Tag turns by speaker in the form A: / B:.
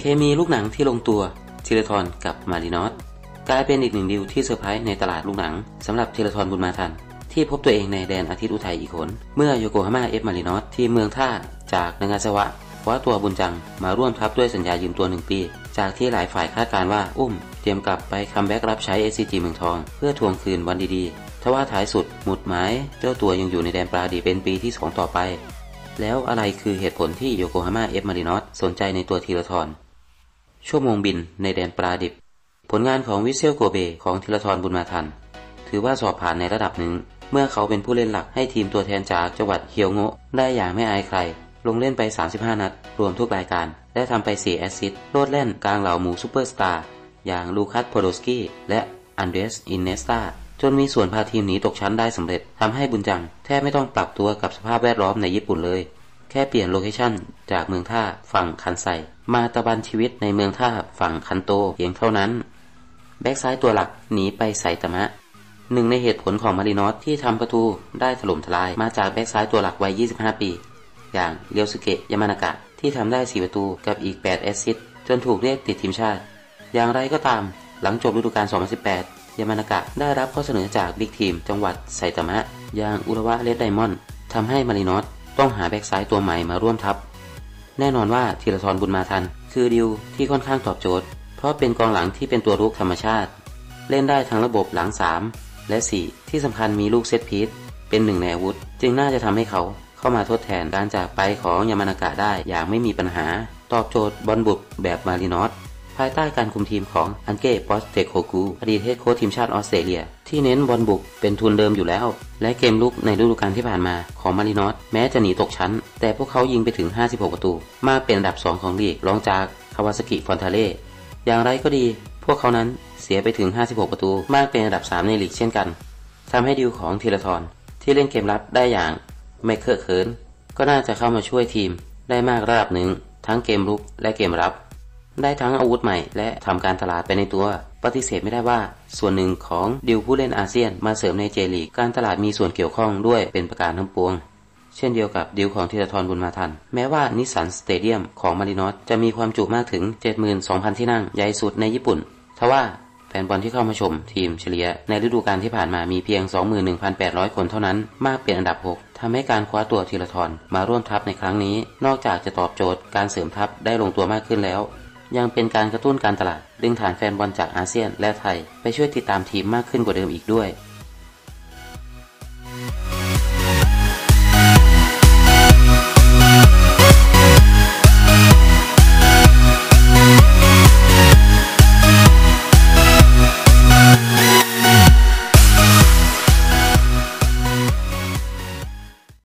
A: เคมีลูกหนังที่ลงตัวธีรทรกับมารินอสกลายเป็นอีกหนึ่งดิวที่เซอร์ไพรส์ในตลาดลูกหนังสำหรับธีรทรบุญมาทัน ที่พบตัวเองในแดนอาทิตย์อุทัยอีกคนเมื่อโยโกฮาม่าเอฟมารินอสที่เมืองท่าจากนางาซาวะคว้าตัวบุญจังมาร่วมทัพด้วยสัญญายืมตัวหนึ่งปี จากที่หลายฝ่ายคาดการณ์ว่าอุ้ม เตรียมกลับไปคัมแบ็กรับใช้ SCG เมืองทอง เพื่อทวงคืนวันดีๆทว่าท้ายสุดหมุดหมายเจ้าตัวยังอยู่ในแดนปราดีเป็นปีที่ 2 ต่อไป แล้วอะไรคือเหตุผลที่โยโกฮาม่าเอฟมารินอสสนใจในตัวธีรทร ชั่วโมงบินในแดนปราดิบ ผลงานของวิเซลโกเบของธีรทรบุญมาทัน ถือว่าสอบผ่านในระดับหนึ่ง เมื่อเขาเป็นผู้เล่นหลักให้ทีมตัวแทนจากจังหวัดเฮียวโงะได้อย่างไม่อายใคร ลงเล่นไป 35 นัด รวมทุกรายการ และทำไป 4 แอสซิสต์โลดแล่นกลางเหล่าหมูซูเปอร์สตาร์อย่างลูคัสโพโดสกี้และอันเดรสอินเนสตาจนมีส่วนพาทีมหนีตกชั้นได้สำเร็จทำให้บุญจัง แทบไม่ต้องปรับตัวกับสภาพแวดล้อมในญี่ปุ่นเลย แค่เปลี่ยนโลเคชันจากเมืองท่าฝั่งคันไซมาตะบันชีวิตในเมืองท่าฝั่งคันโตเพียงเท่านั้น แบ็กซ้ายตัวหลักหนีไปไซตามะหนึ่งในเหตุผลของมารินอสที่ทำประตูได้ถล่มทลายมาจากแบ็กซ้ายตัวหลักวัย 25 ปี อย่างเรียวสุเกะยามานากะที่ทำได้ 4 ประตูกับอีก 8 แอสซิสต์จนถูกเรียกติดทีมชาติ อย่างไรก็ตามหลังจบฤดูกาล 2018 ยามานากะได้รับข้อเสนอจากบิ๊กทีมจังหวัดไซตามะอย่างอุระวะเลดไดมอนด์ทำให้มารินอส ต้องหาแบ็กซ้ายตัวใหม่มาร่วมทัพ แน่นอนว่าธีรทรบุญมาทัน คือดิวที่ค่อนข้างตอบโจทย์ เพราะเป็นกองหลังที่เป็นตัวรุกธรรมชาติ เล่นได้ทั้งระบบหลัง 3 และ 4 ที่สำคัญมีลูกเซตพีซเป็นหนึ่งในอาวุธ จึงน่าจะทำให้เขาเข้ามาทดแทนการจากไปของยามานากะได้อย่างไม่มีปัญหา ตอบโจทย์บอลบุกแบบมารินอส ภายใต้การคุมทีมของอันเก้ปอสเตโคกูอดีตเฮดโค้ชทีมชาติออสเตรเลีย ที่เน้นบอลบุกเป็นทุนเดิมอยู่แล้ว และเกมลุกในฤดูกาลที่ผ่านมาของมารินอสแม้จะหนีตกชั้น แต่พวกเขายิงไปถึง 56 ประตู มากเป็นอันดับ 2 ของลีกรองจากคาวาซากิฟอนทาเล่อย่างไรก็ดี พวกเขานั้นเสียไปถึง 56 ประตู มากเป็นอันดับ 3 ในลีกเช่นกันทำให้ดิวของธีรทรที่เล่นเกมรับได้อย่างไม่เคอะเขิน ก็น่าจะเข้ามาช่วยทีมได้มากระดับหนึ่ง ทั้งเกมรุกและเกมรับ ได้ทั้งอาวุธใหม่และทำการตลาดไปในตัว ปฏิเสธไม่ได้ว่า ส่วนหนึ่งของดิวผู้เล่นอาเซียนมาเสริมในเจลีกการตลาดมีส่วนเกี่ยวข้องด้วยเป็นประการทั้งปวง เช่นเดียวกับดิวของธีรทรบุญมาทัน แม้ว่านิสสันสเตเดียมของมารินอสจะมีความจุมากถึง 72,000 ที่นั่งใหญ่สุดในญี่ปุ่นทว่าแฟนบอลที่เข้ามาชมทีมเฉลี่ยในฤดูกาลที่ผ่านมามีเพียง 21,800 คนเท่านั้น มากเป็นอันดับ 6ทำให้การคว้าตัวธีรทรมาร่วมทัพในครั้งนี้ นอกจากจะตอบโจทย์การเสริมทัพได้ลงตัวมากขึ้นแล้ว ยังเป็นการกระตุ้นการตลาด ดึงฐานแฟนบอลจากอาเซียนและไทย ไปช่วยติดตามทีมมากขึ้นกว่าเดิมอีกด้วย